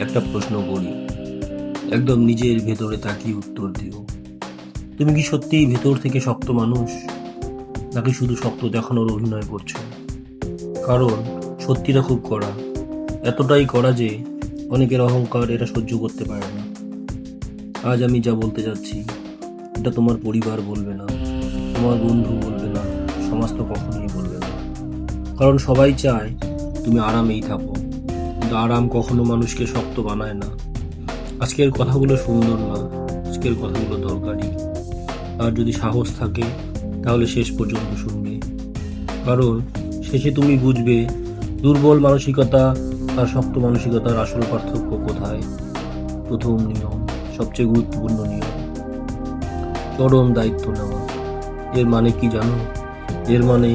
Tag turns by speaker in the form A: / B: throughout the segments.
A: একটা প্রশ্ন করি। একদম নিজের ভেতরে তাকিয়ে উত্তর দিও। তুমি কি সত্যিই ভেতর থেকে শক্ত মানুষ? নাকি শুধু শক্ত দেখানোর অভিনয় করছ? কারণ সত্যিটা খুব কড়া। এতটাই কড়া যে অনেকের অহংকার এটা সহ্য করতে পারে না। আজ আমি যা বলতে যাচ্ছি, এটা তোমার পরিবার বলবে না, তোমার বন্ধু বলবে না, সমাজ তো কখনোই বলবে না। কারণ সবাই চায় তুমি আরামেই থাকো। কিন্তু আরাম কখনো মানুষকে শক্ত বানায় না। আজকের কথাগুলো সুন্দর না, আজকের কথাগুলো দরকারি। আর যদি সাহস থাকে, তাহলে শেষ পর্যন্ত শুনবে। কারণ শেষে তুমি বুঝবে, দুর্বল মানসিকতা আর শক্ত মানসিকতার আসল পার্থক্য কোথায়? প্রথম নিয়ম, সবচেয়ে গুরুত্বপূর্ণ নিয়ম। চরম দায়িত্ব নেওয়া। এর মানে কি জানো? এর মানে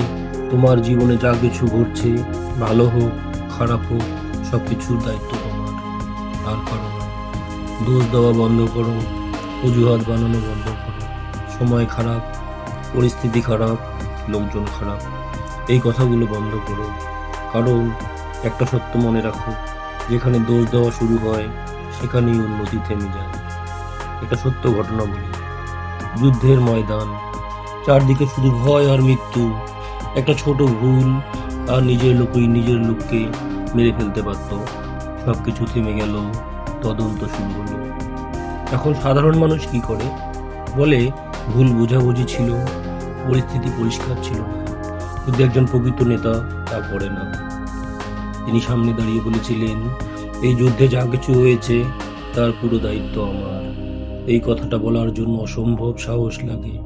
A: তোমার জীবনে যা কিছু ঘটছে, ভালো হোক খারাপ হোক সব কিছুর দায়িত্ব তোমার। আর কারও না। দোষ দেওয়া বন্ধ করো, অজুহাত বানানো বন্ধ করো। সময় খারাপ, পরিস্থিতি খারাপ, লোকজন খারাপ। এই কথাগুলো বন্ধ করো। কারণ একটা সত্য মনে রাখো, যেখানে দোষ দেওয়া শুরু হয়, সেখানেই উন্নতি থেমে যায়। এটা সত্য ঘটনা বলি। যুদ্ধের ময়দান, চারদিকে শুধু ভয় আর মৃত্যু। একটা ছোট ভুল, আর নিজের লোকই নিজের লোককে মেরে ফেলতে পারত। সব কিছু থেমে গেল, তদন্ত শুরু হলো। এখন সাধারণ মানুষ কি করে? বলে, ভুল বোঝাবুঝি ছিল, পরিস্থিতি পরিষ্কার ছিল না। একজন প্রকৃত নেতা তা করে না। তিনি সামনে দাঁড়িয়ে বলেছিলেন, এই যুদ্ধে যা কিছু হয়েছে, তার পুরো দায়িত্ব আমার। এই কথাটা বলার জন্য অসম্ভব সাহস লাগে।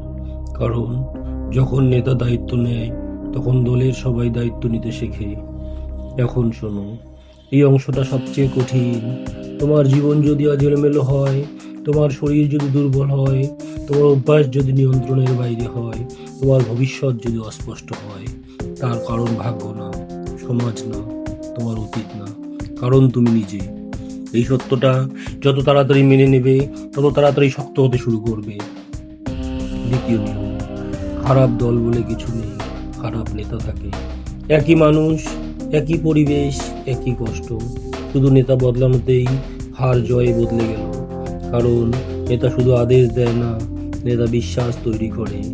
A: কারণ যখন নেতা দায়িত্ব নেয়, তখন দলের সবাই দায়িত্ব নিতে শেখে। এখন শোনো, এই অংশটা সবচেয়ে কঠিন। তোমার জীবন যদি আজ এলোমেলো হয়, তোমার শরীর যদি দুর্বল হয়, তোমার অভ্যাস যদি নিয়ন্ত্রণের বাইরে হয়, তোমার ভবিষ্যৎ যদি অস্পষ্ট হয়, তার কারণ ভাগ্য না, সমাজ না, তোমার অতীত না, কারণ তুমি নিজে। এই সত্যটা যত তাড়াতাড়ি মেনে নেবে, তত তাড়াতাড়ি শক্ত হতে শুরু করবে। দ্বিতীয় নিয়ম, খারাপ দল বলে কিছু নেই, খারাপ নেতা থাকে। একই মানুষ একই পরিবেশ, একই কষ্ট। শুধু নেতা বদলানোতেই হার জয়ে বদলে গেল। কারণ নেতা শুধু আদেশ দেয় না, নেতা বিশ্বাস তৈরি করে।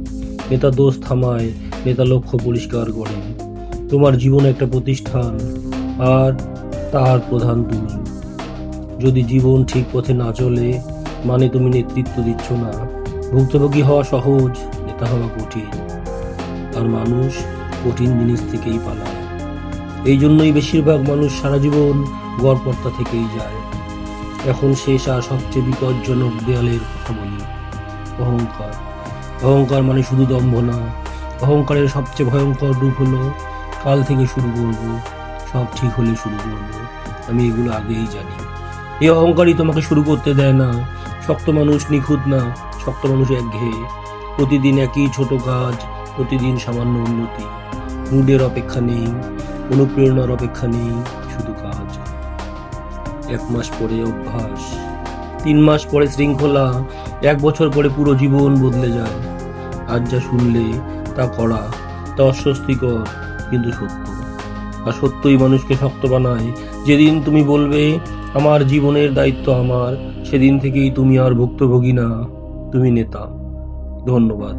A: নেতা দোষ থামায়, নেতা লক্ষ্য পরিষ্কার করে। তোমার জীবন একটা প্রতিষ্ঠান, আর তার প্রধান তুমি। যদি জীবন ঠিক পথে না চলে মানে তুমি নেতৃত্ব দিচ্ছ না। ভুক্তভোগী হওয়া সহজ, নেতা হওয়া কঠিন। আর মানুষ কঠিন জিনিস থেকেই পালায়। এই জন্যই বেশিরভাগ মানুষ সারা জীবন গড়পড়তা থেকেই যায়। এখন শেষ আর সবচেয়ে বিপজ্জনক দেয়ালের কথা বলি। অহংকার। অহংকার মানে শুধু দম্ভ না, অহংকারের সবচেয়ে ভয়ঙ্কর রূপ হলো, কাল থেকে শুরু করব, সব ঠিক হলে শুরু করব, আমি এগুলো আগেই জানি। এই অহংকারই তোমাকে শুরু করতে দেয় না, শক্ত মানুষ নিখুঁত না, শক্ত মানুষ একঘেয়ে। প্রতিদিন একই ছোট কাজ, প্রতিদিন সামান্য উন্নতি। মুডের অপেক্ষা নেই অনুপ্রেরণার অপেক্ষা নেই, শুধু কাজ। এক মাস পরে অভ্যাস, তিন মাস পরে শৃঙ্খলা, এক বছর পরে পুরো জীবন বদলে যায়। আজ যা শুনলে তা করা তা অস্বস্তিকর, কিন্তু সত্য। আর সত্যই মানুষকে শক্ত বানায়, যেদিন তুমি বলবে, আমার জীবনের দায়িত্ব আমার, সেদিন থেকেই তুমি আর ভুক্তভোগী না, তুমি নেতা। ধন্যবাদ।